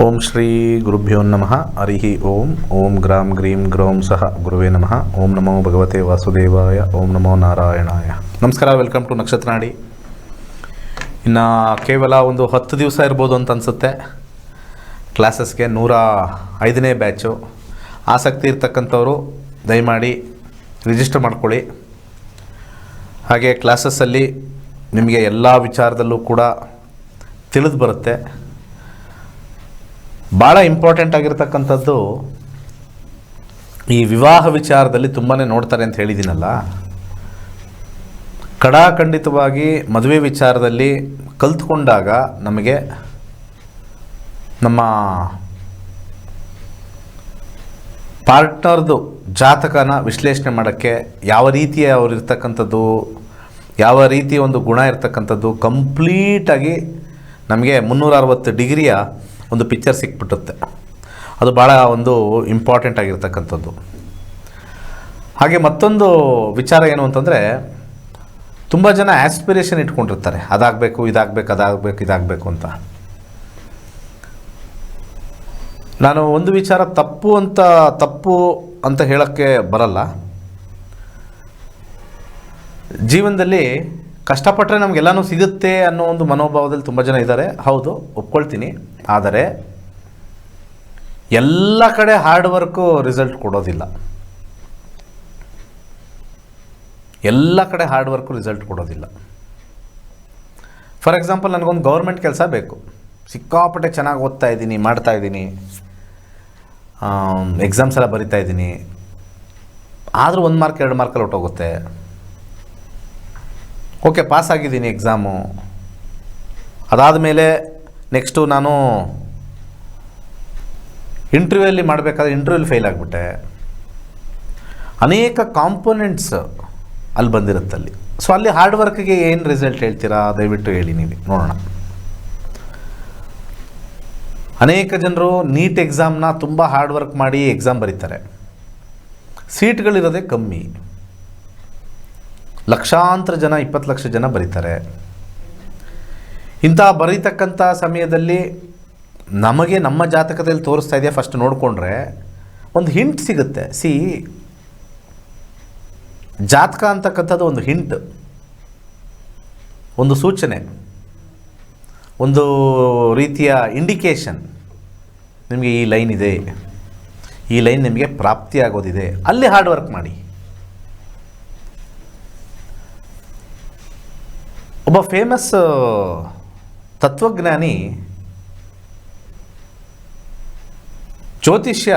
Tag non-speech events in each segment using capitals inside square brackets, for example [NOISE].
ಓಂ ಶ್ರೀ ಗುರುಭ್ಯೋ ನಮಃ. ಹರಿ ಓಂ. ಓಂ ಗ್ರಾಂ ಗ್ರೀಂ ಗ್ರೌಂ ಸಹ ಗುರುವೇ ನಮಃ. ಓಂ ನಮೋ ಭಗವತೆ ವಾಸುದೇವಾಯ. ಓಂ ನಮೋ ನಾರಾಯಣಾಯ. ನಮಸ್ಕಾರ, ವೆಲ್ಕಮ್ ಟು ನಕ್ಷತ್ರ ನಾಡಿ ಇನ್ನು ಕೇವಲ ಒಂದು ಹತ್ತು ದಿವಸ ಇರ್ಬೋದು ಅಂತ ಅನಿಸುತ್ತೆ. ಕ್ಲಾಸಸ್ಗೆ ನೂರ ಐದನೇ ಬ್ಯಾಚು. ಆಸಕ್ತಿ ಇರ್ತಕ್ಕಂಥವ್ರು ದಯಮಾಡಿ ರಿಜಿಸ್ಟರ್ ಮಾಡ್ಕೊಳ್ಳಿ. ಹಾಗೆ ಕ್ಲಾಸಸ್ಸಲ್ಲಿ ನಿಮಗೆ ಎಲ್ಲ ವಿಚಾರದಲ್ಲೂ ಕೂಡ ತಿಳಿದು ಬರುತ್ತೆ. ಭಾಳ ಇಂಪಾರ್ಟೆಂಟ್ ಆಗಿರ್ತಕ್ಕಂಥದ್ದು ಈ ವಿವಾಹ ವಿಚಾರದಲ್ಲಿ ತುಂಬಾ ನೋಡ್ತಾರೆ ಅಂತ ಹೇಳಿದ್ದೀನಲ್ಲ? ಕಡಾಖಂಡಿತವಾಗಿ ಮದುವೆ ವಿಚಾರದಲ್ಲಿ ಕಲ್ತ್ಕೊಂಡಾಗ ನಮಗೆ ನಮ್ಮ ಪಾರ್ಟ್ನರ್ದು ಜಾತಕನ ವಿಶ್ಲೇಷಣೆ ಮಾಡೋಕ್ಕೆ ಯಾವ ರೀತಿಯ ಅವ್ರು ಇರ್ತಕ್ಕಂಥದ್ದು, ಯಾವ ರೀತಿಯ ಒಂದು ಗುಣ ಇರ್ತಕ್ಕಂಥದ್ದು, ಕಂಪ್ಲೀಟಾಗಿ ನಮಗೆ ಮುನ್ನೂರ ಅರವತ್ತು ಡಿಗ್ರಿಯ ಒಂದು ಪಿಕ್ಚರ್ ಸಿಕ್ಬಿಟ್ಟುತ್ತೆ. ಅದು ಭಾಳ ಒಂದು ಇಂಪಾರ್ಟೆಂಟ್ ಆಗಿರ್ತಕ್ಕಂಥದ್ದು. ಹಾಗೆ ಮತ್ತೊಂದು ವಿಚಾರ ಏನು ಅಂತಂದರೆ, ತುಂಬ ಜನ ಆಸ್ಪಿರೇಷನ್ ಇಟ್ಕೊಂಡಿರ್ತಾರೆ. ಅದಾಗಬೇಕು, ಇದಾಗಬೇಕು ಅದಾಗಬೇಕು, ಇದಾಗಬೇಕು ಅಂತ. ನಾನು ಒಂದು ವಿಚಾರ ತಪ್ಪು ಅಂತ ತಪ್ಪು ಅಂತ ಹೇಳೋಕ್ಕೆ ಬರಲ್ಲ. ಜೀವನದಲ್ಲಿ ಕಷ್ಟಪಟ್ಟರೆ ನಮಗೆಲ್ಲನೂ ಸಿಗುತ್ತೆ ಅನ್ನೋ ಒಂದು ಮನೋಭಾವದಲ್ಲಿ ತುಂಬ ಜನ ಇದ್ದಾರೆ. ಹೌದು, ಒಪ್ಕೊಳ್ತೀನಿ. ಆದರೆ ಎಲ್ಲ ಕಡೆ ಹಾರ್ಡ್ ವರ್ಕು ರಿಸಲ್ಟ್ ಕೊಡೋದಿಲ್ಲ. ಎಲ್ಲ ಕಡೆ ಹಾರ್ಡ್ ವರ್ಕು ರಿಸಲ್ಟ್ ಕೊಡೋದಿಲ್ಲ. ಫಾರ್ ಎಕ್ಸಾಂಪಲ್ ನನಗೊಂದು ಗೌರ್ಮೆಂಟ್ ಕೆಲಸ ಬೇಕು. ಸಿಕ್ಕಾಪಟ್ಟೆ ಚೆನ್ನಾಗಿ ಓದ್ತಾ ಇದ್ದೀನಿ, ಮಾಡ್ತಾ ಇದ್ದೀನಿ. ಎಕ್ಸಾಮ್ಸ್ ಎಲ್ಲ ಬರಿತಾ ಇದ್ದೀನಿ. ಆದರೂ ಒಂದು ಮಾರ್ಕ್ ಎರಡು ಮಾರ್ಕಲ್ಲಿ ಹೊಟ್ಟೋಗುತ್ತೆ ಓಕೆ ಪಾಸ್ ಆಗಿದ್ದೀನಿ ಎಕ್ಸಾಮು ಅದಾದ ಮೇಲೆ ನೆಕ್ಸ್ಟು ನಾನು ಇಂಟರ್ವ್ಯೂಯಲ್ಲಿ ಮಾಡಬೇಕಾದ್ರೆ ಇಂಟರ್ವ್ಯೂಲಿ ಫೇಲ್ ಆಗಿಬಿಟ್ಟೆ. ಅನೇಕ ಕಾಂಪೊನೆಂಟ್ಸ್ ಅಲ್ಲಿ ಬಂದಿರುತ್ತಲ್ಲಿ ಸೊ ಅಲ್ಲಿ ಹಾರ್ಡ್ ವರ್ಕ್ಗೆ ಏನು ರಿಸಲ್ಟ್ ಹೇಳ್ತೀರಾ? ದಯವಿಟ್ಟು ಹೇಳಿ ನೀವು. ನೋಡೋಣ. ಅನೇಕ ಜನರು ನೀಟ್ ಎಕ್ಸಾಮ್ನ ತುಂಬ ಹಾರ್ಡ್ ವರ್ಕ್ ಮಾಡಿ ಎಕ್ಸಾಮ್ ಬರೀತಾರೆ. ಸೀಟ್ಗಳಿರೋದೇ ಕಮ್ಮಿ. ಲಕ್ಷಾಂತರ ಜನ, ಇಪ್ಪತ್ತು ಲಕ್ಷ ಜನ ಬರೀತಾರೆ. ಇಂಥ ಬರೀತಕ್ಕಂಥ ಸಮಯದಲ್ಲಿ ನಮಗೆ ನಮ್ಮ ಜಾತಕದಲ್ಲಿ ತೋರಿಸ್ತಾ ಇದೆಯಾ ಫಸ್ಟ್ ನೋಡಿಕೊಂಡ್ರೆ, ಒಂದು ಹಿಂಟ್ ಸಿಗುತ್ತೆ. ಸಿ ಜಾತಕ ಅಂತಕ್ಕಂಥದ್ದು ಒಂದು ಹಿಂಟ್ ಒಂದು ಸೂಚನೆ, ಒಂದು ರೀತಿಯ ಇಂಡಿಕೇಶನ್ ನಿಮಗೆ ಈ ಲೈನ್ ಇದೆ. ಈ ಲೈನ್ ನಿಮಗೆ ಪ್ರಾಪ್ತಿಯಾಗೋದಿದೆ. ಅಲ್ಲಿ ಹಾರ್ಡ್ ವರ್ಕ್ ಮಾಡಿ. ಒಬ್ಬ ಫೇಮಸ್ ತತ್ವಜ್ಞಾನಿ ಜ್ಯೋತಿಷ್ಯ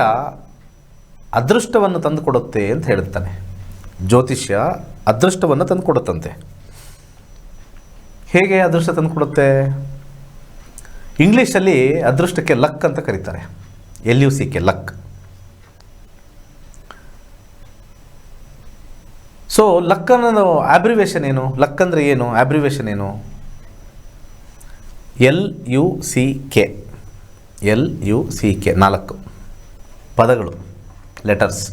ಅದೃಷ್ಟವನ್ನು ತಂದುಕೊಡುತ್ತೆ ಅಂತ ಹೇಳುತ್ತಾನೆ. ಜ್ಯೋತಿಷ್ಯ ಅದೃಷ್ಟವನ್ನು ತಂದುಕೊಡುತ್ತಂತೆ. ಹೇಗೆ ಅದೃಷ್ಟ ತಂದುಕೊಡುತ್ತೆ? ಇಂಗ್ಲೀಷಲ್ಲಿ ಅದೃಷ್ಟಕ್ಕೆ ಲಕ್ ಅಂತ ಕರೀತಾರೆ. L U C K luck. So luck ಅನ್ನೋದು ಆಬ್ರಿವೇಷನ್ ಏನು? ಲಕ್ ಅಂದರೆ ಏನು? ಆಬ್ರಿವೇಷನ್ ಏನು? L U C K L U C K ನಾಲ್ಕು ಪದಗಳು ಲೆಟರ್ಸ್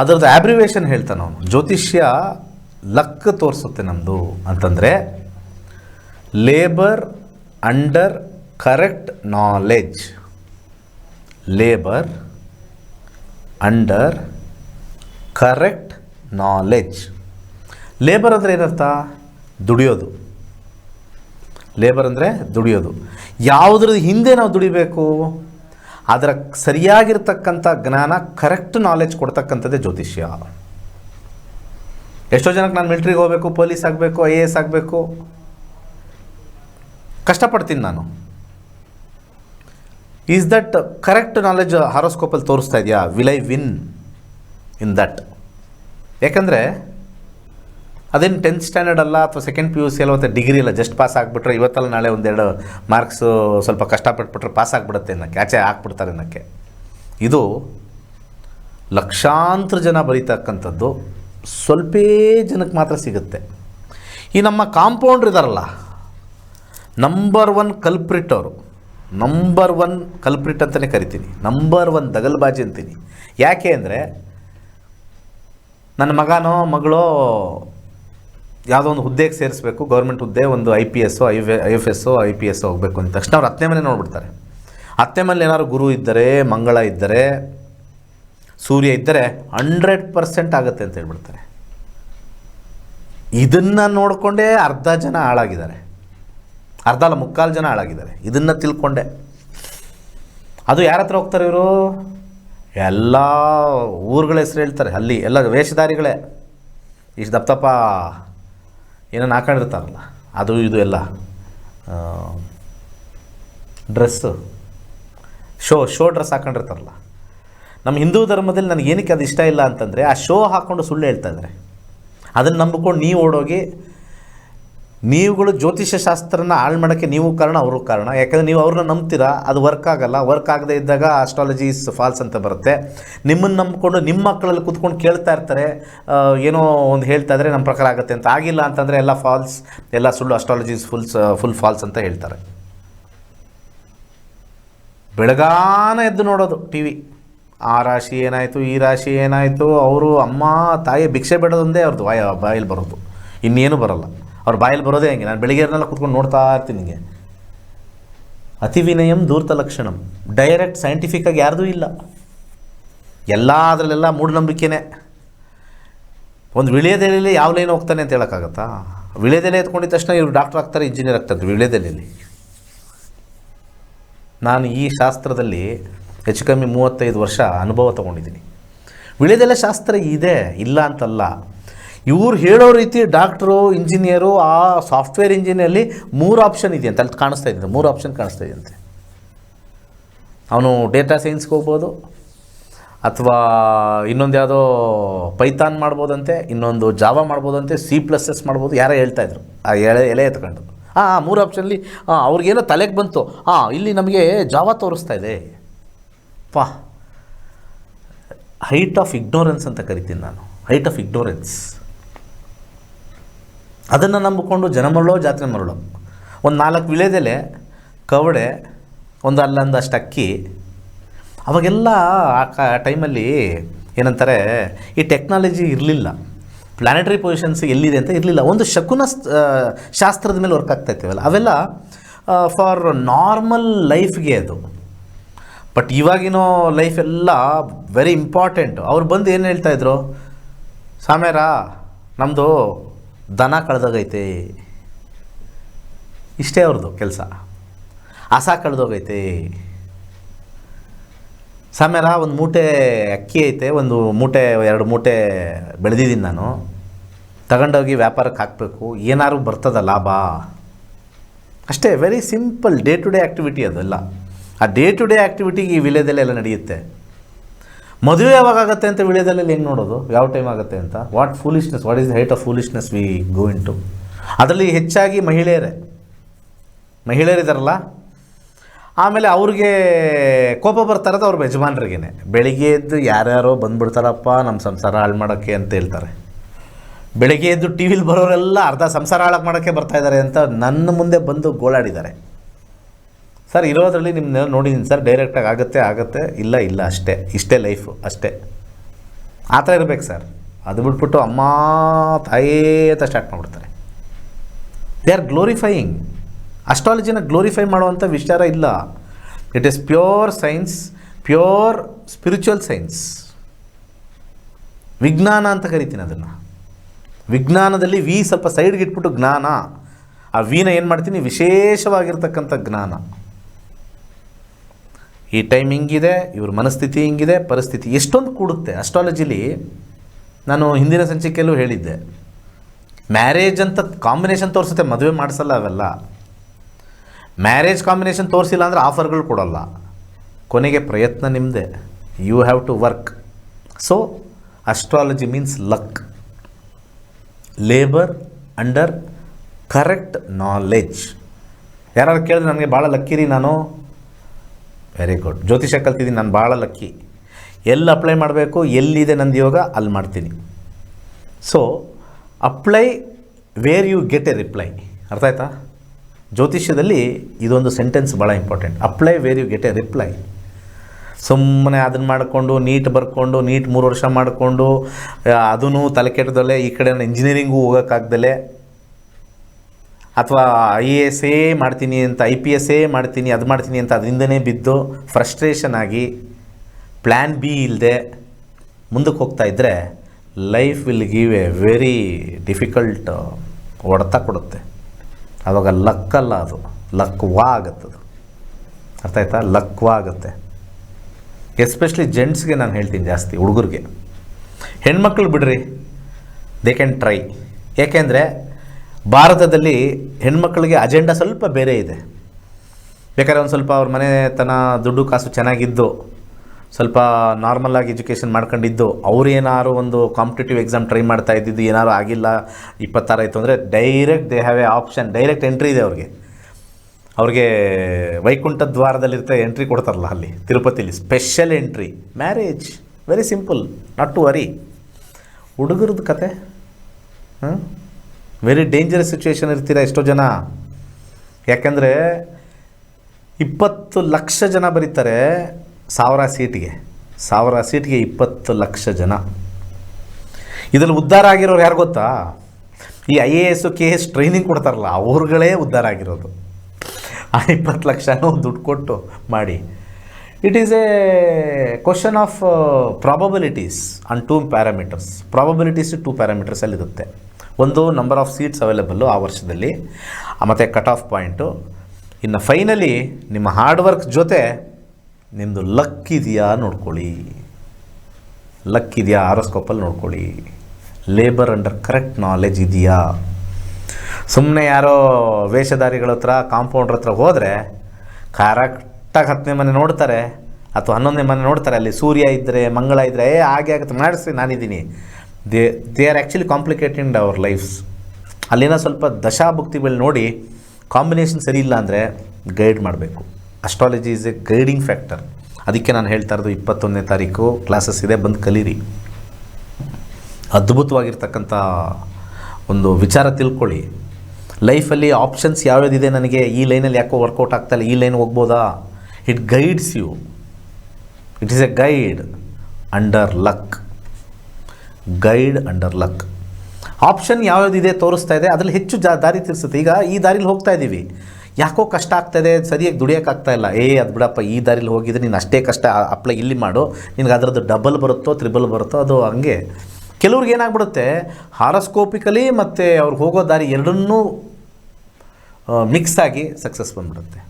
ಅದರದ್ದು ಆಬ್ರಿವೇಷನ್ ಹೇಳ್ತಾನೆ ಅವನು ಜ್ಯೋತಿಷ್ಯ ಲಕ್ ತೋರಿಸುತ್ತೆ ನಮ್ಮದು ಅಂತಂದರೆ labour under correct knowledge labour under correct knowledge labour ಅಂದರೆ ಏನರ್ಥ? ದುಡಿಯೋದು. ಲೇಬರ್ ಅಂದರೆ ದುಡಿಯೋದು. ಯಾವುದ್ರ ಹಿಂದೆ ನಾವು ದುಡಿಬೇಕು, ಅದರ ಸರಿಯಾಗಿರ್ತಕ್ಕಂಥ ಜ್ಞಾನ ಕರೆಕ್ಟ್ ನಾಲೆಜ್ ಕೊಡ್ತಕ್ಕಂಥದ್ದೇ ಜ್ಯೋತಿಷ್ಯ. ಎಷ್ಟೋ ಜನಕ್ಕೆ ನಾನು ಮಿಲ್ಟ್ರಿಗೆ ಹೋಗಬೇಕು ಪೊಲೀಸ್ ಆಗಬೇಕು ಐ ಎ ಎಸ್ ಆಗಬೇಕು. ಕಷ್ಟಪಡ್ತೀನಿ ನಾನು. ಈಸ್ ದಟ್ ಕರೆಕ್ಟ್ ನಾಲೆಜ್ ಹಾರೋಸ್ಕೋಪಲ್ಲಿ ತೋರಿಸ್ತಾ ಇದೆಯಾ? Will I win in that ಯಾಕಂದರೆ ಅದೇನು ಟೆಂತ್ ಸ್ಟ್ಯಾಂಡರ್ಡ್ ಅಲ್ಲ ಅಥವಾ ಸೆಕೆಂಡ್ ಪಿ ಯು ಸಿ ಅಲ್ಲ ಮತ್ತು ಡಿಗ್ರಿ ಅಲ್ಲ ಜಸ್ಟ್ ಪಾಸ್ ಆಗಿಬಿಟ್ರೆ ಇವತ್ತಲ್ಲ ನಾಳೆ ಒಂದೆರಡು ಮಾರ್ಕ್ಸು ಸ್ವಲ್ಪ ಕಷ್ಟಪಟ್ಬಿಟ್ರೆ ಪಾಸ್ ಆಗಿಬಿಡುತ್ತೆ ಅನ್ನೋಕ್ಕೆ, ಆಚೆ ಹಾಕ್ಬಿಡ್ತಾರೆ ಅನ್ನೋಕ್ಕೆ. ಇದು ಲಕ್ಷಾಂತರ ಜನ ಬರೀತಕ್ಕಂಥದ್ದು ಸ್ವಲ್ಪೇ ಜನಕ್ಕೆ ಮಾತ್ರ ಸಿಗುತ್ತೆ. ಈ ನಮ್ಮ ಕಾಂಪೌಂಡ್ರ್ ಇದಾರಲ್ಲ ನಂಬರ್ ಒನ್ ಕಲ್ಪ್ರಿಟ್ ಅವರು. ನಂಬರ್ ಒನ್ ಕಲ್ಪ್ರಿಟ್ ಅಂತಲೇ ಕರಿತೀನಿ. ನಂಬರ್ ಒನ್ ದಗಲ್ಬಾಜಿ ಅಂತೀನಿ. ಯಾಕೆ ಅಂದರೆ ನನ್ನ ಮಗನೋ, ಮಗಳೋ ಯಾವುದೋ ಒಂದು ಹುದ್ದೆಗೆ ಸೇರಿಸ್ಬೇಕು, ಗೌರ್ಮೆಂಟ್ ಹುದ್ದೆ, ಒಂದು I P S I I F S I P S ಹೋಗಬೇಕು ಅಂದ ತಕ್ಷಣ ಅವ್ರು ಹತ್ತನೇ ಮನೆ ನೋಡ್ಬಿಡ್ತಾರೆ. ಹತ್ತನೇ ಮನೇಲಿ ಏನಾದ್ರು ಗುರು ಇದ್ದರೆ, ಮಂಗಳ ಇದ್ದರೆ, ಸೂರ್ಯ ಇದ್ದರೆ ಹಂಡ್ರೆಡ್ ಪರ್ಸೆಂಟ್ ಆಗುತ್ತೆ ಅಂತ ಹೇಳ್ಬಿಡ್ತಾರೆ. ಇದನ್ನು ನೋಡಿಕೊಂಡೇ ಅರ್ಧ ಜನ ಹಾಳಾಗಿದ್ದಾರೆ. ಅರ್ಧ ಅಲ್ಲ, ಮುಕ್ಕಾಲು ಜನ ಹಾಳಾಗಿದ್ದಾರೆ. ಇದನ್ನು ತಿಳ್ಕೊಂಡೆ. ಅದು ಯಾರ ಹತ್ರ ಹೋಗ್ತಾರೆ ಇವರು? ಎಲ್ಲ ಊರುಗಳ ಹೆಸರು ಹೇಳ್ತಾರೆ ಅಲ್ಲಿ ಎಲ್ಲ ವೇಷಧಾರಿಗಳೇ. ಇಷ್ಟು ದಪ್ಪ ದಪ್ಪ ಏನನ್ನು ಹಾಕೊಂಡಿರ್ತಾರಲ್ಲ, ಅದು, ಇದು ಎಲ್ಲ. ಡ್ರೆಸ್ಸು ಶೋ ಶೋ ಡ್ರೆಸ್ ಹಾಕೊಂಡಿರ್ತಾರಲ್ಲ. ನಮ್ಮ ಹಿಂದೂ ಧರ್ಮದಲ್ಲಿ ನನಗೆ ಏನಕ್ಕೆ ಅದು ಇಷ್ಟ ಇಲ್ಲ ಅಂತಂದರೆ, ಆ ಶೋ ಹಾಕ್ಕೊಂಡು ಸುಳ್ಳು ಹೇಳ್ತಾ ಇದ್ದಾರೆ ಅದನ್ನು ನಂಬಿಕೊಂಡು ನೀವು ಓಡೋಗಿ ನೀವುಗಳು ಜ್ಯೋತಿಷ್ಯ ಶಾಸ್ತ್ರನ ಹಾಳು ಮಾಡೋಕ್ಕೆ ನೀವು ಕಾರಣ, ಅವರು ಕಾರಣ. ಯಾಕಂದರೆ ನೀವು ಅವ್ರನ್ನ ನಂಬ್ತೀರಾ? ಅದು ವರ್ಕ್ ಆಗಲ್ಲ. ವರ್ಕ್ ಆಗದೆ ಇದ್ದಾಗ ಆಸ್ಟ್ರಾಲಜಿ ಇಸ್ ಫಾಲ್ಸ್ ಅಂತ ಬರುತ್ತೆ. ನಿಮ್ಮನ್ನು ನಂಬಿಕೊಂಡು ನಿಮ್ಮ ಮಕ್ಕಳಲ್ಲಿ ಕೂತ್ಕೊಂಡು ಕೇಳ್ತಾ ಇರ್ತಾರೆ. ಏನೋ ಒಂದು ಹೇಳ್ತಾ ಇದ್ರೆ ನಮ್ಮ ಪ್ರಕಾರ ಆಗುತ್ತೆ ಅಂತ. ಆಗಿಲ್ಲ ಅಂತಂದರೆ ಎಲ್ಲ ಫಾಲ್ಸ್ ಎಲ್ಲ ಸುಳ್ಳು astrology is fools full false ಅಂತ ಹೇಳ್ತಾರೆ. ಬೆಳಗಾನ ಎದ್ದು ನೋಡೋದು ಟಿ ವಿ ಆ ರಾಶಿ ಏನಾಯಿತು, ಈ ರಾಶಿ ಏನಾಯಿತು? ಅವರು ಅಮ್ಮ, ತಾಯಿ ಭಿಕ್ಷೆ ಬಿಡೋದೊಂದೇ ಅವ್ರದ್ದು ಬಾಯ ಬಾಯಲ್ಲಿ ಬರೋದು. ಇನ್ನೇನು ಬರೋಲ್ಲ. ಅವ್ರ ಬಾಯಲ್ಲಿ ಬರೋದೇ ಹಂಗೆ. ನಾನು ಬೆಳಿಗ್ಗೆನೆಲ್ಲ ಕೂತ್ಕೊಂಡು ನೋಡ್ತಾ ಇರ್ತೀನಿ ನಿಮಗೆ ಅತಿ ವಿನಯಂ ದೂರ್ತ ಲಕ್ಷಣಂ. ಡೈರೆಕ್ಟ್ ಸೈಂಟಿಫಿಕ್ಕಾಗಿ ಯಾರ್ದೂ ಇಲ್ಲ. ಎಲ್ಲ ಅದರಲ್ಲೆಲ್ಲ ಮೂಢನಂಬಿಕೆನೇ. ಒಂದು ವಿಳೆದೆಲೆಯಲ್ಲಿ ಯಾವ ಲೈನ್ ಹೋಗ್ತಾನೆ ಅಂತ ಹೇಳೋಕ್ಕಾಗತ್ತಾ? ವಿಳೆದೆಲೆ ಎತ್ಕೊಂಡಿದ್ದ ತಕ್ಷಣ ಇವರು ಡಾಕ್ಟರ್ ಆಗ್ತಾರೆ ಇಂಜಿನಿಯರ್ ಆಗ್ತಾರೆ ವಿಳೆದೆಲೆಯಲ್ಲಿ ನಾನು ಈ ಶಾಸ್ತ್ರದಲ್ಲಿ ಹೆಚ್ಚು ಕಮ್ಮಿ ಮೂವತ್ತೈದು ವರ್ಷ ಅನುಭವ ತೊಗೊಂಡಿದ್ದೀನಿ. ವಿಳೆದೆಲೆ ಶಾಸ್ತ್ರ ಇದೆ, ಇಲ್ಲ ಅಂತಲ್ಲ. ಇವ್ರು ಹೇಳೋ ರೀತಿ ಡಾಕ್ಟ್ರು, ಇಂಜಿನಿಯರು, ಆ ಸಾಫ್ಟ್ವೇರ್ ಇಂಜಿನಿಯರಲ್ಲಿ ಮೂರು ಆಪ್ಷನ್ ಇದೆಯಂತೆ. ಅಲ್ಲಿ ಕಾಣಿಸ್ತಾ ಇದೆ, ಮೂರು ಆಪ್ಷನ್ ಕಾಣಿಸ್ತಾ ಇದೆಯಂತೆ. ಅವನು ಡೇಟಾ ಸೈನ್ಸ್ಗೆ ಹೋಗ್ಬೋದು, ಅಥವಾ ಇನ್ನೊಂದು ಯಾವುದೋ ಪೈಥಾನ್ ಮಾಡ್ಬೋದಂತೆ, ಇನ್ನೊಂದು ಜಾವ ಮಾಡ್ಬೋದಂತೆ, ಸಿ ಪ್ಲಸ್ ಎಸ್ ಮಾಡ್ಬೋದು, ಯಾರೋ ಹೇಳ್ತಾ ಇದ್ರು. ಆ ಎಳೆ ಎಲೆ ಎತ್ಕೊಂಡು ಹಾಂ ಆ ಮೂರು ಆಪ್ಷನ್ಲಿ ಹಾಂ ಅವ್ರಿಗೇನೋ ತಲೆಗೆ ಬಂತು. ಹಾಂ ಇಲ್ಲಿ ನಮಗೆ ಜಾವ ತೋರಿಸ್ತಾ ಇದೆ. ಪಾ ಹೈಟ್ ಆಫ್ ಇಗ್ನೋರೆನ್ಸ್ ಅಂತ ಕರಿತೀನಿ ನಾನು. Height of ignorance. ಅದನ್ನು ನಂಬಿಕೊಂಡು ಜನ ಮರಳೋ, ಜಾತ್ರೆ ಮರಳೋ. ಒಂದು ನಾಲ್ಕು ವಿಳೆದೆಲೆ ಕವಡೆ, ಒಂದು ಅಲ್ಲೊಂದು ಅಷ್ಟು ಅಕ್ಕಿ ಅವಾಗೆಲ್ಲ ಆ ಕ ಟೈಮಲ್ಲಿ ಏನಂತಾರೆ, ಈ ಟೆಕ್ನಾಲಜಿ ಇರಲಿಲ್ಲ. ಪ್ಲಾನೆಟರಿ ಪೊಸಿಷನ್ಸ್ ಎಲ್ಲಿದೆ ಅಂತ ಇರಲಿಲ್ಲ. ಒಂದು ಶಕುನ ಶಾಸ್ತ್ರದ ಮೇಲೆ ವರ್ಕ್ ಆಗ್ತಾ ಇರ್ತೀವಲ್ಲ ಅವೆಲ್ಲ ಫಾರ್ ನಾರ್ಮಲ್ ಲೈಫ್ಗೆ ಅದು. ಬಟ್ ಇವಾಗಿನೋ ಲೈಫ್ ಎಲ್ಲ ವೆರಿ ಇಂಪಾರ್ಟೆಂಟ್ ಅವ್ರು ಬಂದು ಏನು ಹೇಳ್ತಾಯಿದ್ರು ಸಾಮ್ಯಾರ ನಮ್ಮದು ದನ ಕಳೆದೋಗೈತೆ. ಇಷ್ಟೇ ಅವ್ರದ್ದು ಕೆಲಸ. ಹಸ ಕಳೆದೋಗೈತೆ. ಸಾಮ್ಯಾರ ಒಂದು ಮೂಟೆ ಅಕ್ಕಿ ಐತೆ, ಒಂದು ಮೂಟೆ, ಎರಡು ಮೂಟೆ ಬೆಳೆದಿದ್ದೀನಿ ನಾನು. ತಗೊಂಡೋಗಿ ವ್ಯಾಪಾರಕ್ಕೆ ಹಾಕಬೇಕು. ಏನಾದ್ರು ಬರ್ತದ ಲಾಭ. ಅಷ್ಟೇ very simple day to day activity ಅದೆಲ್ಲ. ಆ ಡೇ ಟು ಡೇ ಆ್ಯಕ್ಟಿವಿಟಿಗೆ ಈ ವಿಲೇಜಲ್ಲೆಲ್ಲ ನಡೆಯುತ್ತೆ. ಮದುವೆ ಯಾವಾಗ ಆಗುತ್ತೆ ಅಂತ ವಿಳ್ಯದಲ್ಲಿ ಹೆಂಗೆ ನೋಡೋದು? ಯಾವ ಟೈಮ್ ಆಗುತ್ತೆ ಅಂತ? What foolishness what is the height of foolishness we go into ಅದರಲ್ಲಿ ಹೆಚ್ಚಾಗಿ ಮಹಿಳೆಯರೇ. ಮಹಿಳೆಯರಿದಾರಲ್ಲ? ಆಮೇಲೆ ಅವ್ರಿಗೆ ಕೋಪ ಬರ್ತಾರದು ಅವ್ರ ಯಜಮಾನ್ರಿಗೇನೆ. ಬೆಳಿಗ್ಗೆ ಎದ್ದು ಯಾರ್ಯಾರೋ ಬಂದುಬಿಡ್ತಾರಪ್ಪ ನಮ್ಮ ಸಂಸಾರ ಹಾಳು ಮಾಡೋಕ್ಕೆ ಅಂತ ಹೇಳ್ತಾರೆ. ಬೆಳಿಗ್ಗೆ ಎದ್ದು ಟಿ ವಿಲಿ ಬರೋರೆಲ್ಲ ಅರ್ಧ ಸಂಸಾರ ಹಾಳಾಗಿ ಮಾಡೋಕ್ಕೆ ಬರ್ತಾ ಇದ್ದಾರೆ ಅಂತ ನನ್ನ ಮುಂದೆ ಬಂದು ಗೋಳಾಡಿದ್ದಾರೆ. ಸರ್ ಇರೋದ್ರಲ್ಲಿ ನಿಮ್ಮನ್ನೆಲ್ಲ ನೋಡಿದ್ದೀನಿ ಸರ್ ಡೈರೆಕ್ಟಾಗಿ ಆಗುತ್ತೆ ಆಗುತ್ತೆ, ಇಲ್ಲ ಇಲ್ಲ, ಅಷ್ಟೇ. ಇಷ್ಟೇ ಲೈಫು ಅಷ್ಟೇ. ಆ ಥರ ಇರಬೇಕು ಸರ್ ಅದು ಬಿಟ್ಬಿಟ್ಟು ಅಮ್ಮ, ತಾಯೇ ಅಂತ ಸ್ಟಾರ್ಟ್ ಮಾಡಿಬಿಡ್ತಾರೆ. ದೇ ಆರ್ ಗ್ಲೋರಿಫೈಯಿಂಗ್ ಅಸ್ಟ್ರಾಲಜಿನ ಗ್ಲೋರಿಫೈ ಮಾಡುವಂಥ ವಿಚಾರ ಇಲ್ಲ. It is pure science pure spiritual science ವಿಜ್ಞಾನ ಅಂತ ಕರಿತೀನಿ ಅದನ್ನು. ವಿಜ್ಞಾನದಲ್ಲಿ ವಿ ಸ್ವಲ್ಪ ಸೈಡ್ಗೆ ಇಟ್ಬಿಟ್ಟು ಜ್ಞಾನ. ಆ ವಿನ ಏನು ಮಾಡ್ತೀನಿ? ವಿಶೇಷವಾಗಿರ್ತಕ್ಕಂಥ ಜ್ಞಾನ. ಈ ಟೈಮ್ ಹಿಂಗಿದೆ, ಇವ್ರ ಮನಸ್ಥಿತಿ ಹಿಂಗಿದೆ, ಪರಿಸ್ಥಿತಿ ಎಷ್ಟೊಂದು ಕೂಡುತ್ತೆ. ಅಸ್ಟ್ರಾಲಜಿಲಿ ನಾನು ಹಿಂದಿನ ಸಂಚಿಕೆಯಲ್ಲೂ ಹೇಳಿದ್ದೆ. ಮ್ಯಾರೇಜ್ ಅಂತ ಕಾಂಬಿನೇಷನ್ ತೋರಿಸುತ್ತೆ, ಮದುವೆ ಮಾಡಿಸಲ್ಲ ಅವೆಲ್ಲ. ಮ್ಯಾರೇಜ್ ಕಾಂಬಿನೇಷನ್ ತೋರಿಸಿಲ್ಲ ಅಂದರೆ ಆಫರ್ಗಳು ಕೊಡೋಲ್ಲ. ಕೊನೆಗೆ ಪ್ರಯತ್ನ ನಿಮ್ಮದೇ you have to work so astrology means luck labour under correct knowledge ಯಾರು ಕೇಳಿದ್ರೆ ನನಗೆ ಭಾಳ ಲಕ್ಕಿರಿ ನಾನು. ವೆರಿ ಗುಡ್ ಜ್ಯೋತಿಷ ಕಲ್ತಿದ್ದೀನಿ, ನಾನು ಭಾಳ ಲಕ್ಕಿ ಎಲ್ಲಿ ಅಪ್ಲೈ ಮಾಡಬೇಕು, ಎಲ್ಲಿದೆ ನಂದು ಯೋಗ ಅಲ್ಲಿ ಮಾಡ್ತೀನಿ. So apply where you get a reply ಅರ್ಥ ಆಯ್ತಾ? ಜ್ಯೋತಿಷ್ಯದಲ್ಲಿ ಇದೊಂದು ಸೆಂಟೆನ್ಸ್ ಭಾಳ important apply where you get a reply ಸುಮ್ಮನೆ ಅದನ್ನು ಮಾಡಿಕೊಂಡು ನೀಟ್ ಬರ್ಕೊಂಡು ನೀಟ್ ಮೂರು ವರ್ಷ ಮಾಡಿಕೊಂಡು ಅದೂ ತಲೆ ಕೆಟ್ಟದಲ್ಲೇ, ಈ ಕಡೆ ಇಂಜಿನಿಯರಿಂಗು ಹೋಗೋಕ್ಕಾಗ್ದಲೆ ಅಥವಾ ಐ ಎ ಎಸ್ ಎ ಮಾಡ್ತೀನಿ ಅಂತ ಐ ಪಿ ಎಸ್ ಎ ಮಾಡ್ತೀನಿ, ಅದು ಮಾಡ್ತೀನಿ ಅಂತ ಅದರಿಂದನೇ ಬಿದ್ದು ಫ್ರಸ್ಟ್ರೇಷನ್ ಆಗಿ ಪ್ಲ್ಯಾನ್ ಬಿ ಇಲ್ಲದೆ ಮುಂದಕ್ಕೆ ಹೋಗ್ತಾ ಇದ್ದರೆ life will give a very difficult ಹೊಡೆತ ಕೊಡುತ್ತೆ. ಆವಾಗ ಲಕ್ಕಲ್ಲ ಅದು. ಲಕ್ವಾ ಅದು. ಅರ್ಥ ಆಯ್ತಾ? ಲಕ್ವಾ ಆಗುತ್ತೆ ಎಸ್ಪೆಷಲಿ ಜೆಂಟ್ಸ್ಗೆ ನಾನು ಹೇಳ್ತೀನಿ ಜಾಸ್ತಿ, ಹುಡುಗರಿಗೆ. ಹೆಣ್ಮಕ್ಳು ಬಿಡ್ರಿ ದೇ ಕ್ಯಾನ್ ಟ್ರೈ ಏಕೆಂದರೆ ಭಾರತದಲ್ಲಿ ಹೆಣ್ಮಕ್ಳಿಗೆ ಅಜೆಂಡಾ ಸ್ವಲ್ಪ ಬೇರೆ ಇದೆ. ಬೇಕಾದ್ರೆ ಒಂದು ಸ್ವಲ್ಪ ಅವ್ರ ಮನೆತನ, ದುಡ್ಡು, ಕಾಸು ಚೆನ್ನಾಗಿದ್ದು, ಸ್ವಲ್ಪ ನಾರ್ಮಲಾಗಿ ಎಜುಕೇಷನ್ ಮಾಡ್ಕೊಂಡಿದ್ದು, ಅವ್ರು ಏನಾರು ಒಂದು ಕಾಂಪಿಟೇಟಿವ್ ಎಕ್ಸಾಮ್ ಟ್ರೈ ಮಾಡ್ತಾ ಇದ್ದಿದ್ದು, ಏನಾರು ಆಗಿಲ್ಲ, ಇಪ್ಪತ್ತಾರು ಆಯಿತು ಅಂದರೆ direct they have a option direct entry ಇದೆ ಅವ್ರಿಗೆ. ಅವ್ರಿಗೆ ವೈಕುಂಠ ದ್ವಾರದಲ್ಲಿರ್ತಾ ಎಂಟ್ರಿ ಕೊಡ್ತಾರಲ್ಲ ಅಲ್ಲಿ, ತಿರುಪತಿಲಿ special entry marriage very simple not to worry ಹುಡುಗರದ್ದು ಕತೆ ಹಾಂ ವೆರಿ ಡೇಂಜರಸ್ ಸಿಚುವೇಶನ್ ಇರ್ತೀರ ಎಷ್ಟೋ ಜನ? ಯಾಕೆಂದರೆ ಇಪ್ಪತ್ತು ಲಕ್ಷ ಜನ ಬರೀತಾರೆ ಸಾವಿರ ಸೀಟಿಗೆ. ಸಾವಿರ ಸೀಟಿಗೆ ಇಪ್ಪತ್ತು ಲಕ್ಷ ಜನ. ಇದರಲ್ಲಿ ಉದ್ಧಾರ ಆಗಿರೋರು ಯಾರು ಗೊತ್ತಾ? ಈ I A S K S training ಕೊಡ್ತಾರಲ್ಲ, ಅವ್ರುಗಳೇ ಉದ್ಧಾರ ಆಗಿರೋದು. ಆ ಇಪ್ಪತ್ತು ಲಕ್ಷನೂ ದುಡ್ಡು ಕೊಟ್ಟು ಮಾಡಿ. It is a question of probabilities on two parameters probabilities two ಪ್ಯಾರಾಮೀಟರ್ಸಲ್ಲಿರುತ್ತೆ ಒಂದು ನಂಬರ್ ಆಫ್ ಸೀಟ್ಸ್ ಅವೈಲೇಬಲ್ಲು ಆ ವರ್ಷದಲ್ಲಿ. ಮತ್ತು ಕಟ್ ಆಫ್ ಪಾಯಿಂಟು ಇನ್ನು ಫೈನಲಿ ನಿಮ್ಮ ಹಾರ್ಡ್ ವರ್ಕ್ ಜೊತೆ ನಿಮ್ಮದು ಲಕ್ ಇದೆಯಾ ನೋಡ್ಕೊಳ್ಳಿ. ಲಕ್ ಇದೆಯಾ ಆರೋಸ್ಕೋಪಲ್ಲಿ ನೋಡ್ಕೊಳ್ಳಿ. ಲೇಬರ್ ಅಂಡರ್ ಕರೆಕ್ಟ್ ನಾಲೆಜ್ ಇದೆಯಾ. ಸುಮ್ಮನೆ ಯಾರೋ ವೇಷಧಾರಿಗಳ ಹತ್ರ ಕಾಂಪೌಂಡ್ರ ಹತ್ರ ಹೋದರೆ ಕರೆಕ್ಟಾಗಿ ಹತ್ತನೇ ಮನೆ ನೋಡ್ತಾರೆ, ಅಥವಾ ಹನ್ನೊಂದನೇ ಮನೆ ನೋಡ್ತಾರೆ, ಅಲ್ಲಿ ಸೂರ್ಯ ಇದ್ದರೆ ಮಂಗಳ ಇದ್ದರೆ ಏ, ಹಾಗೆ ಆಗುತ್ತೆ ಮಾಡಿಸಿ ನಾನಿದ್ದೀನಿ. They they are actually complicated our lives ಅಲ್ಲಿನ ಸ್ವಲ್ಪ ದಶಾಭುಕ್ತಿಗಳು ನೋಡಿ ಕಾಂಬಿನೇಷನ್ ಸರಿ ಇಲ್ಲ ಅಂದರೆ ಗೈಡ್ ಮಾಡಬೇಕು. Astrology is a guiding factor ಅದಕ್ಕೆ ನಾನು ಹೇಳ್ತಾ ಇರೋದು ಇಪ್ಪತ್ತೊಂದನೇ ತಾರೀಕು ಕ್ಲಾಸಸ್ ಇದೆ, ಬಂದು ಕಲೀರಿ. ಅದ್ಭುತವಾಗಿರ್ತಕ್ಕಂಥ ಒಂದು ವಿಚಾರ ತಿಳ್ಕೊಳ್ಳಿ. ಲೈಫಲ್ಲಿ ಆಪ್ಷನ್ಸ್ ಯಾವ್ಯಾವ್ದಿದೆ ನನಗೆ? ಈ ಲೈನಲ್ಲಿ ಯಾಕೋ ವರ್ಕೌಟ್ ಆಗ್ತಾಯಿಲ್ಲ ಈ line ಹೋಗ್ಬೋದಾ? It guides you it is a guide under luck guide under luck. Option ಯಾವ್ಯಾವ್ದಿದೆ ತೋರಿಸ್ತಾ ಇದೆ, ಅದ್ರಲ್ಲಿ ಹೆಚ್ಚು ಜಾ, ದಾರಿ ತಿರ್ಸುತ್ತೆ. ಈಗ ಈ ದಾರಿಲಿ ಹೋಗ್ತಾ ಇದ್ದೀವಿ ಯಾಕೋ ಕಷ್ಟ ಆಗ್ತಾಯಿದೆ ಸರಿಯಾಗಿ ದುಡಿಯೋಕ್ಕಾಗ್ತಾ ಇಲ್ಲ. ಏ, ಅದು ಬಿಡಪ್ಪ, ಈ ದಾರಿಲಿ ಹೋಗಿದ್ರೆ ನೀನು ಅಷ್ಟೇ ಕಷ್ಟ ಅಪ್ಲೈ ಇಲ್ಲಿ ಮಾಡು. ನಿನಗೆ ಅದರದ್ದು ಡಬಲ್ ಬರುತ್ತೋ ತ್ರಿಬಲ್ ಬರುತ್ತೋ, ಅದು ಹಂಗೆ. ಕೆಲವ್ರಿಗೆ ಏನಾಗ್ಬಿಡುತ್ತೆ ಹಾರಸ್ಕೋಪಿಕಲಿ ಮತ್ತು ಅವ್ರಿಗೆ ಹೋಗೋ ದಾರಿ ಎರಡನ್ನೂ ಮಿಕ್ಸ್ ಆಗಿ ಸಕ್ಸಸ್ ಬಂದ್ಬಿಡುತ್ತೆ.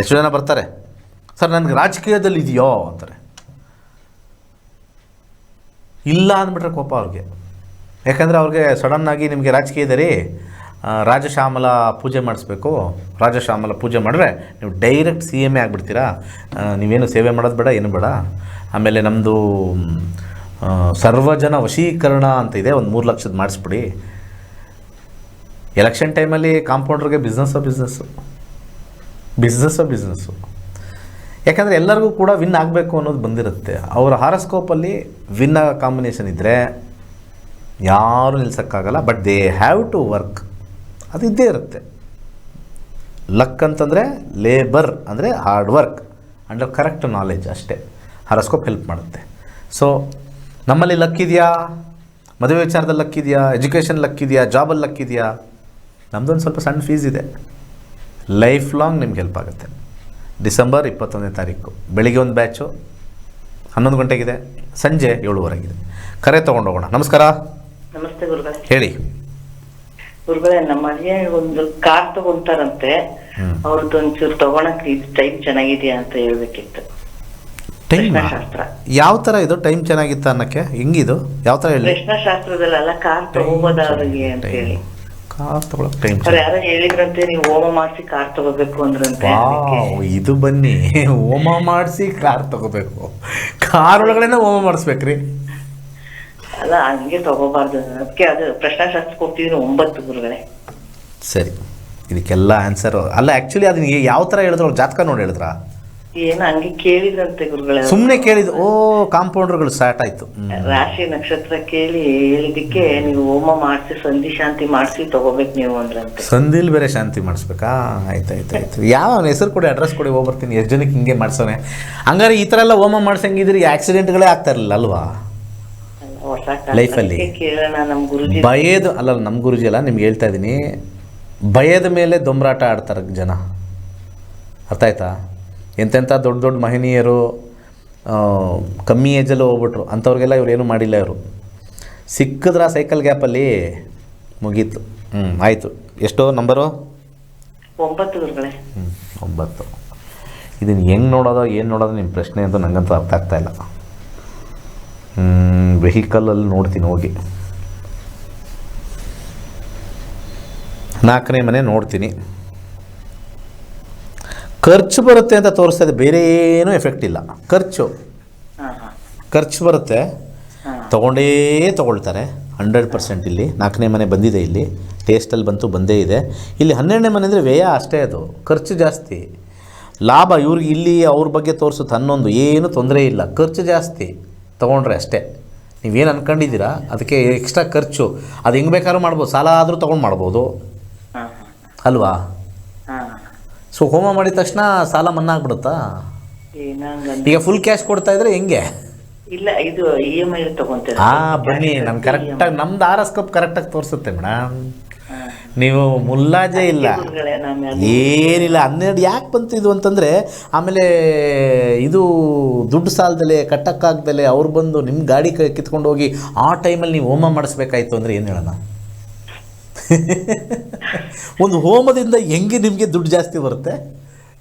ಎಷ್ಟು ಜನ ಬರ್ತಾರೆ, ಸರ್, ನನಗೆ ರಾಜಕೀಯದಲ್ಲಿ ಇದೆಯೋ ಅಂತಾರೆ. ಇಲ್ಲ ಅಂದ್ಬಿಟ್ರೆ ಕೋಪ ಅವ್ರಿಗೆ. ಯಾಕಂದರೆ ಅವ್ರಿಗೆ ಸಡನ್ನಾಗಿ ನಿಮಗೆ ರಾಜಕೀಯದ ರೀ ರಾಜಶ್ಯಾಮಲ ಪೂಜೆ ಮಾಡಿಸ್ಬೇಕು. ರಾಜಶ್ಯಾಮಲ ಪೂಜೆ ಮಾಡಿದ್ರೆ ನೀವು ಡೈರೆಕ್ಟ್ ಸಿ ಎಂ ಎ ಆಗಿಬಿಡ್ತೀರಾ? ನೀವೇನು ಸೇವೆ ಮಾಡೋದು ಬೇಡ, ಏನು ಬೇಡ. ಆಮೇಲೆ ನಮ್ಮದು ಸರ್ವಜನ ವಶೀಕರಣ ಅಂತ ಇದೆ, ಒಂದು ಮೂರು ಲಕ್ಷದ ಮಾಡಿಸ್ಬಿಡಿ. ಎಲೆಕ್ಷನ್ ಟೈಮಲ್ಲಿ ಕಾಂಪೌಂಡ್ರಿಗೆ ಬಿಸ್ನೆಸ್ಸೋ ಬಿಸ್ನೆಸ್ಸು ಬಿಸ್ನೆಸ್ಸೋ ಬಿಸ್ನೆಸ್ಸು ಯಾಕಂದರೆ ಎಲ್ಲರಿಗೂ ಕೂಡ ವಿನ್ ಆಗಬೇಕು ಅನ್ನೋದು ಬಂದಿರುತ್ತೆ. ಅವರ ಹಾರಸ್ಕೋಪಲ್ಲಿ ವಿನ್ ಕಾಂಬಿನೇಷನ್ ಇದ್ದರೆ ಯಾರೂ ನಿಲ್ಸೋಕ್ಕಾಗಲ್ಲ but they have to work ಅದು ಇದ್ದೇ ಇರುತ್ತೆ. ಲಕ್ ಅಂತಂದರೆ ಲೇಬರ್ ಅಂದರೆ hard work under correct knowledge ಅಷ್ಟೇ. ಹಾರಸ್ಕೋಪ್ ಹೆಲ್ಪ್ ಮಾಡುತ್ತೆ. ಸೊ ನಮ್ಮಲ್ಲಿ ಲಕ್ ಇದೆಯಾ? ಮದುವೆ ವಿಚಾರದಲ್ಲಿ ಲಕ್ ಇದೆಯಾ? ಎಜುಕೇಷನ್ ಲಕ್ ಇದೆಯಾ? ಜಾಬಲ್ಲಿ ಲಕ್ ಇದೆಯಾ? ನಮ್ಮದೊಂದು ಸ್ವಲ್ಪ ಸಣ್ಣ ಫೀಸ್ ಇದೆ. ಲೈಫ್ ಲಾಂಗ್ ನಿಮ್ಗೆ ಹೆಲ್ಪ್ ಆಗುತ್ತೆ. ಡಿಸೆಂಬರ್ ಇಪ್ಪತ್ತೊಂದನೇ ತಾರೀಕು. ಬೆಳಿಗ್ಗೆ ಒಂದು ಬ್ಯಾಚು ಹನ್ನೊಂದು ಗಂಟೆಗಿದೆ ಸಂಜೆ ಏಳುವರೆಗಿದೆ. ಕರೆ ತೊಗೊಂಡೋಗೋಣ ನಮಸ್ಕಾರ. ನಮಸ್ತೆ ಗುರುಗಳೇ. ಹೇಳಿ. ಗುರುಗಳೇ ನಮ್ಮ ಮನೆಯ ಒಂದು ಕಾರ್ ತಗೊಂತಾರಂತೆ. ಅವ್ರದ್ದು ಒಂಚೂರು ತಗೊಳಕ್ ಟೈಮ್ ಚೆನ್ನಾಗಿದೆಯಾ ಅಂತ ಹೇಳ್ಬೇಕಿತ್ತು. ಟೈಮ್ ಶಾಸ್ತ್ರ ಯಾವ ತರ ಇದು ಟೈಮ್ ಚೆನ್ನಾಗಿತ್ತು ಅನ್ನಕ್ಕೆ? ಹೆಂಗಿದು? ಯಾವ ತರ ಹೇಳಿ? ಶಾಸ್ತ್ರದಲ್ಲೆಲ್ಲ ಕಾರ್ ತಗೋಬೋದ ಅವ್ರಿಗೆ ಅಂತ ಹೇಳಿ. ಕಾರ್ ತಗೊಳಕ್ ಟೈಮ್ ಅವ್ರು ಯಾರೋ ಹೇಳಿದ್ರಂತೆ ನೀವು ಹೋಮ ಮಾಡಿಸಿ ಕಾರ್ ತಗೋಬೇಕು ಅಂದ್ರಂತೆ. ವಾವ್ ಇದು ಬನ್ನಿ. ಹೋಮ ಮಾಡಿಸಿ ಕಾರ್ ತಗೋಬೇಕು. ಕಾರ್ ಒಳಗಡೆನೆ ಹೋಮ ಮಾಡಿಸ್ಬೇಕ್ರಿ. ಅಲ್ಲ ಹಂಗೆ ತಗೋಬಾರ್ದು. ಅದಕ್ಕೆ ಅದು ಪ್ರಶ್ನಾಶಾಸ್ತ್ರಕ್ಕೆ ಹೋಗ್ತಿದ್ದೀನಿ ಒಂಬತ್ತು ಗುರುಗಳೇ. ಸರಿ. ಇದಕ್ಕೆಲ್ಲ ಆನ್ಸರ್ ಅಲ್ಲ ಆ್ಯಕ್ಚುಲಿ ಅದನ್ನ ಯಾವ ಥರ ಹೇಳಿದ್ರು ಅವ್ರು ಜಾತಕ ನೋಡಿ ಹೇಳಿದ್ರ? ಏನು ಹಂಗೆ ಕೇಳಿದ್ರಂತೆ ಗುರುಗಳೇ. ಸುಮ್ಮನೆ ಕೇಳಿದ್ ಓ ಕಾಂಪೌಂಡರ್ಗಳು ಸ್ಟಾರ್ಟ್ ಆಯ್ತು. ರಾಶಿ ನಕ್ಷತ್ರ ಕೇಳಿ ಹೇಳಿದಕ್ಕೆ ನೀವು ಹೋಮ ಮಾಡಿಸಿ ಸಂಧಿ ಶಾಂತಿ ಮಾಡಿಸಿ ತಗೋಬೇಕು ನೀವು ಅಂದ್ರಂತೆ. ಸಂಧಿಲ್ ಬೇರೆ ಶಾಂತಿ ಮಾಡಿಸ್ಬೇಕಾ? ಆಯ್ತು ಆಯ್ತು ಆಯ್ತು. ಯಾವ ಅವ್ನ ಹೆಸರು ಕೊಡಿ ಅಡ್ರೆಸ್ ಕೊಡಿ ಹೋಗ್ಬರ್ತೀನಿ. ಎಷ್ಟು ಜನಕ್ಕೆ ಹಿಂಗೆ ಮಾಡ್ಸೋನೆ? ಹಂಗಾರೆ ಈ ಥರ ಎಲ್ಲ ಹೋಮ ಮಾಡ್ಸಂಗಿದ್ರೆ ಆಕ್ಸಿಡೆಂಟ್ಗಳೇ ಆಗ್ತಾ ಇರಲಿಲ್ಲ ಅಲ್ವಾ? ಲೈಫಲ್ಲಿ. ಕೇಳೋಣ ನಮ್ಮ ಗುರುಜಿ. ಭಯದು ಅಲ್ಲ ನಮ್ಮ ಗುರುಜಿ ಅಲ್ಲ ನಿಮ್ಗೆ ಹೇಳ್ತಾ ಇದ್ದೀನಿ. ಭಯದ ಮೇಲೆ ದೊಂಬರಾಟ ಆಡ್ತಾರೆ ಜನ. ಅರ್ಥ ಆಯ್ತಾ? ಎಂತೆಂಥ ದೊಡ್ಡ ದೊಡ್ಡ ಮಹನೀಯರು ಕಮ್ಮಿ ಏಜಲ್ಲಿ ಹೋಗ್ಬಿಟ್ರು. ಅಂಥವ್ರಿಗೆಲ್ಲ ಇವ್ರು ಏನೂ ಮಾಡಿಲ್ಲ ಇವರು. ಸಿಕ್ಕಿದ್ರೆ ಸೈಕಲ್ ಗ್ಯಾಪಲ್ಲಿ ಮುಗೀತು. ಹ್ಞೂ ಆಯಿತು. ಎಷ್ಟೋ ನಂಬರು ಒಂಬತ್ತು ಹ್ಞೂ ಒಂಬತ್ತು. ಇದನ್ನು ಹೆಂಗೆ ನೋಡೋದೋ ಏನು ನೋಡೋದು ನಿಮ್ಮ ಪ್ರಶ್ನೆ ಅಂತ ನನಗಂತೂ ಅರ್ಥ ಆಗ್ತಾ ಇಲ್ಲ. ವೆಹಿಕಲಲ್ಲಿ ನೋಡ್ತೀನಿ ಹೋಗಿ. ನಾಲ್ಕನೇ ಮನೆ ನೋಡ್ತೀನಿ. ಖರ್ಚು ಬರುತ್ತೆ ಅಂತ ತೋರಿಸ್ತದೆ ಬೇರೆ ಏನೂ ಎಫೆಕ್ಟ್ ಇಲ್ಲ. ಖರ್ಚು. ಖರ್ಚು ಬರುತ್ತೆ. ತೊಗೊಂಡೇ ತೊಗೊಳ್ತಾರೆ. ಹಂಡ್ರೆಡ್ ಪರ್ಸೆಂಟ್ ಇಲ್ಲಿ. ನಾಲ್ಕನೇ ಮನೆ ಬಂದಿದೆ ಇಲ್ಲಿ. ಟೇಸ್ಟಲ್ಲಿ ಬಂತು ಬಂದೇ ಇದೆ. ಇಲ್ಲಿ ಹನ್ನೆರಡನೇ ಮನೆ ಅಂದರೆ ವ್ಯಯ ಅಷ್ಟೇ ಅದು. ಖರ್ಚು ಜಾಸ್ತಿ. ಲಾಭ ಇವ್ರಿಗೆ ಇಲ್ಲಿ ಅವ್ರ ಬಗ್ಗೆ ತೋರಿಸುತ್ತೆ ಹನ್ನೊಂದು. ಏನು ತೊಂದರೆ ಇಲ್ಲ. ಖರ್ಚು ಜಾಸ್ತಿ. ತೊಗೊಂಡ್ರೆ ಅಷ್ಟೇ. ನೀವೇನು ಅಂದ್ಕೊಂಡಿದ್ದೀರಾ ಅದಕ್ಕೆ ಎಕ್ಸ್ಟ್ರಾ ಖರ್ಚು. ಅದು ಹೆಂಗೆ ಬೇಕಾದ್ರೂ ಮಾಡ್ಬೋದು. ಸಾಲ ಆದರೂ ತೊಗೊಂಡು ಮಾಡ್ಬೋದು. ಅಲ್ವಾ? ಸೊ ಹೋಮ ಮಾಡಿದ ತಕ್ಷಣ ಸಾಲ ಮನ್ನಾ ಆಗ್ಬಿಡುತ್ತಾ ಈಗ ಫುಲ್ ಕ್ಯಾಶ್ ಕೊಡ್ತಾ ಇದ್ರೆ ಹೆಂಗೆ? ಇಲ್ಲ ಇದು ಇ ಎಂ ಐ ತಗೊಂತೀರ ಆ ಬನ್ನಿ ನಾನು ಕರೆಕ್ಟಾಗಿ ನಮ್ದು ಆರಸ್ಕೋಪ್ ಕರೆಕ್ಟಾಗಿ ತೋರಿಸುತ್ತೆ ಮೇಡಮ್ ನೀವು ಮುಲ್ಲಾಜೆ ಇಲ್ಲ. ಏನಿಲ್ಲ ಹನ್ನೆರಡು ಯಾಕೆ ಬಂತು ಇದು ಅಂತಂದರೆ ಆಮೇಲೆ ಇದು ದುಡ್ಡು ಸಾಲದಲ್ಲೇ ಕಟ್ಟಕ್ಕಾಗ್ದಲೆ ಅವ್ರು ಬಂದು ನಿಮ್ಮ ಗಾಡಿ ಕಿತ್ಕೊಂಡು ಹೋಗಿ ಆ ಟೈಮಲ್ಲಿ ನೀವು ಹೋಮ ಮಾಡಿಸ್ಬೇಕಾಯ್ತು ಅಂದರೆ ಏನು ಹೇಳೋಣ? [LAUGHS] ಒಂದು ಹೋಮದಿಂದ ಹೆಂಗೆ ನಿಮಗೆ ದುಡ್ಡು ಜಾಸ್ತಿ ಬರುತ್ತೆ?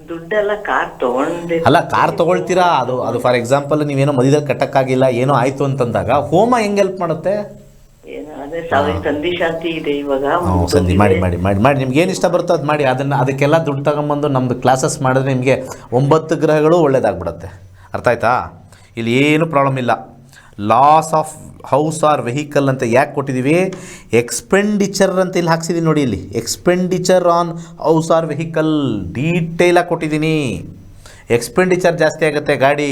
ದುಡ್ಡೆಲ್ಲ ಕಾರ್ ತಗೊಂಡೆ ಅಲ್ಲ ಕಾರ್ ತಗೊಳ್ತೀರಾ? ಅದು ಅದು ಫಾರ್ ಎಕ್ಸಾಂಪಲ್ ನೀವೇನೋ ಮದುವೆದಲ್ಲಿ ಕಟ್ಟಕ್ಕಾಗಿಲ್ಲ ಏನೋ ಆಯಿತು ಅಂತಂದಾಗ ಹೋಮ ಹೆಂಗೆ ಹೆಲ್ಪ್ ಮಾಡುತ್ತೆ? ಏನು ಅದೇ ಸಾವಿರ ಸಂಧಿ ಶಾಂತಿ ಇದೆ ಇವಾಗ. ಹ್ಞೂ ಸಂಧಿ ಮಾಡಿ ಮಾಡಿ ಮಾಡಿ ಮಾಡಿ. ನಿಮ್ಗೆ ಏನು ಇಷ್ಟ ಬರುತ್ತೋ ಅದು ಮಾಡಿ. ಅದನ್ನು ಅದಕ್ಕೆಲ್ಲ ದುಡ್ಡು ತಗೊಂಬಂದು ನಮ್ದು ಕ್ಲಾಸಸ್ ಮಾಡಿದ್ರೆ ನಿಮಗೆ ಒಂಬತ್ತು ಗ್ರಹಗಳು ಒಳ್ಳೇದಾಗ್ಬಿಡುತ್ತೆ. ಅರ್ಥ ಆಯ್ತಾ? ಇಲ್ಲಿ ಏನು ಪ್ರಾಬ್ಲಮ್ ಇಲ್ಲ. Loss of house or vehicle ಅಂತ ಯಾಕೆ ಕೊಟ್ಟಿದ್ದೀವಿ ಎಕ್ಸ್ಪೆಂಡಿಚರ್ ಅಂತ ಇಲ್ಲಿ ಹಾಕ್ಸಿದ್ದೀನಿ ನೋಡಿ ಇಲ್ಲಿ. Expenditure on house or vehicle ಡೀಟೇಲಾಗಿ ಕೊಟ್ಟಿದ್ದೀನಿ ಎಕ್ಸ್ಪೆಂಡಿಚರ್ ಜಾಸ್ತಿ ಆಗುತ್ತೆ ಗಾಡಿ.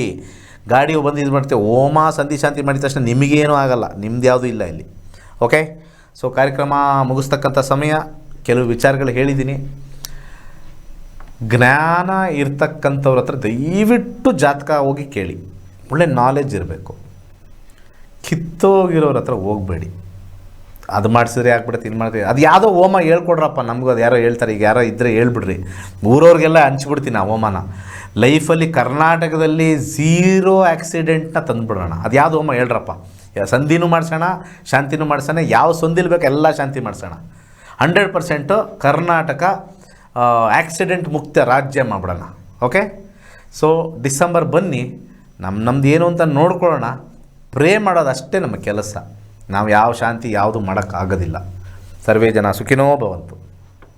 ಗಾಡಿ ಬಂದು ಇದು ಮಾಡ್ತೇವೆ. ಓಮ ಸಂಧಿ, ಶಾಂತಿ ಮಾಡಿದ ತಕ್ಷಣ ನಿಮಗೇನೂ ಆಗಲ್ಲ. ನಿಮ್ದು ಯಾವುದೂ ಇಲ್ಲ ಇಲ್ಲಿ. ಓಕೆ ಸೊ ಕಾರ್ಯಕ್ರಮ ಮುಗಿಸ್ತಕ್ಕಂಥ ಸಮಯ. ಕೆಲವು ವಿಚಾರಗಳು ಹೇಳಿದ್ದೀನಿ ಜ್ಞಾನ ಇರ್ತಕ್ಕಂಥವ್ರ ಹತ್ರ ದಯವಿಟ್ಟು ಜಾತಕ ಹೋಗಿ ಕೇಳಿ. ಒಳ್ಳೆ ನಾಲೆಜ್ ಇರಬೇಕು. ಕಿತ್ತೋಗಿರೋರ ಹತ್ರ ಹೋಗಬೇಡಿ. ಅದು ಮಾಡಿಸಿದ್ರೆ ಆಗ್ಬಿಡುತ್ತೆ, ಇದು ಮಾಡಿದ್ರೆ ಅದು ಯಾವುದೋ ಹೋಮ ಹೇಳ್ಕೊಡ್ರಪ್ಪ, ನಮಗೂ ಅದು ಯಾರೋ ಹೇಳ್ತಾರೆ, ಈಗ ಯಾರೋ ಇದ್ದರೆ ಹೇಳ್ಬಿಡ್ರಿ. ಊರವ್ರಿಗೆಲ್ಲ ಹಂಚ್ಬಿಡ್ತೀನಿ ಆ ಹೋಮನ. ಲೈಫಲ್ಲಿ ಕರ್ನಾಟಕದಲ್ಲಿ ಝೀರೋ ಆ್ಯಕ್ಸಿಡೆಂಟ್ನ ತಂದುಬಿಡೋಣ. ಅದು ಯಾವುದು ಹೋಮ ಹೇಳ್ರಪ್ಪ? ಸಂಧಿನೂ ಮಾಡಿಸೋಣ, ಶಾಂತಿನೂ ಮಾಡಿಸೋಣ, ಯಾವ ಸಂಧಿಲ್ ಬೇಕು ಎಲ್ಲ ಶಾಂತಿ ಮಾಡಿಸೋಣ. ಹಂಡ್ರೆಡ್ ಪರ್ಸೆಂಟು ಕರ್ನಾಟಕ ಆ್ಯಕ್ಸಿಡೆಂಟ್ ಮುಕ್ತ ರಾಜ್ಯ ಮಾಡ್ಬಿಡೋಣ. ಓಕೆ? ಸೊ, ಡಿಸೆಂಬರ್ ಬನ್ನಿ ನಮ್ಮ ನಮ್ದು ಏನು ಅಂತ ನೋಡ್ಕೊಳ್ಳೋಣ. ಪ್ರೇ ಮಾಡೋದಷ್ಟೇ ನಮ್ಮ ಕೆಲಸ. ನಾವು ಯಾವ ಶಾಂತಿ ಯಾವುದು ಮಾಡೋಕ್ಕಾಗೋದಿಲ್ಲ. ಸರ್ವೇ ಜನ ಸುಖಿನೋ ಭವಂತು.